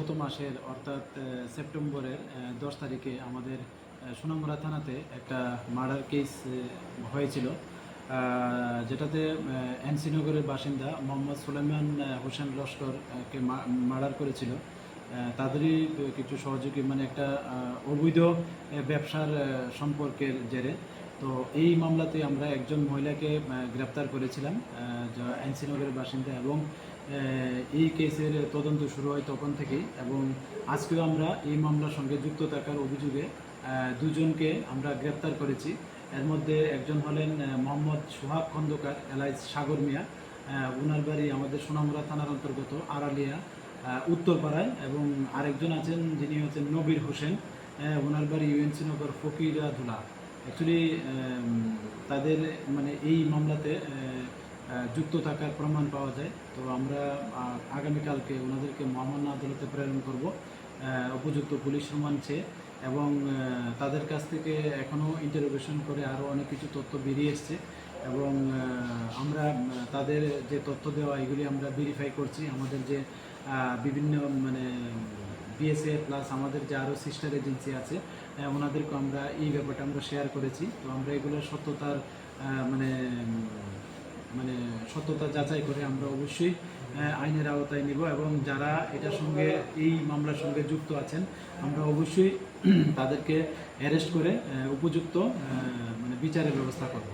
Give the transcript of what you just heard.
গত মাসের অর্থাৎ সেপ্টেম্বরের দশ তারিখে আমাদের সোনামুড়া থানাতে একটা মার্ডার কেস হয়েছিল। যেটাতে এনসিনগরের বাসিন্দা মোহাম্মদ সুলেমান হোসেন লস্করকে মার্ডার করেছিল। তাদেরই কিছু সহযোগী মানে একটা অবৈধ ব্যবসার সম্পর্কের জেরে তো এই মামলাতে আমরা একজন মহিলাকে গ্রেপ্তার করেছিলাম যা বাসিন্দা এবং এই কেসের তদন্ত শুরু হয় তখন থেকেই এবং আজকেও আমরা এই মামলার সঙ্গে যুক্ত থাকার অভিযোগে দুজনকে আমরা গ্রেপ্তার করেছি। এর মধ্যে একজন হলেন মোহাম্মদ সোহাগ খন্দকার এলাইস সাগর মিয়া ওনার বাড়ি আমাদের সোনামুড়া থানার অন্তর্গত আড়ালিয়া উত্তরপাড়ায় এবং আরেকজন আছেন যিনি হচ্ছেন নবীর হোসেন ওনার বাড়ি ইউএনসি নগর ফকিরা ধুলা অ্যাকচুয়ালি তাদের মানে এই মামলাতে যুক্ত থাকার প্রমাণ পাওয়া যায়। তো আমরা আগামীকালকে ওনাদেরকে মহামান্য আদালতে প্রেরণ করব। উপযুক্ত পুলিশ সম্মান চেয়ে এবং তাদের কাছ থেকে এখনও ইন্টারোগেশন করে আরও অনেক কিছু তথ্য বেরিয়ে এসছে এবং আমরা তাদের যে তথ্য দেওয়া, এগুলি আমরা ভেরিফাই করছি। আমাদের যে বিভিন্ন মানে বিএসএ প্লাস আমাদের যে আরও সিস্টার এজেন্সি আছে ওনাদেরকে আমরা এই ব্যাপারটা আমরা শেয়ার করেছি। তো আমরা এগুলো সত্যতার মানে মানে সত্যতা যাচাই করে আমরা অবশ্যই আইনের আওতায় নিব এবং যারা এটার সঙ্গে, এই মামলার সঙ্গে যুক্ত আছেন, আমরা অবশ্যই তাদেরকে অ্যারেস্ট করে উপযুক্ত মানে বিচারের ব্যবস্থা করব।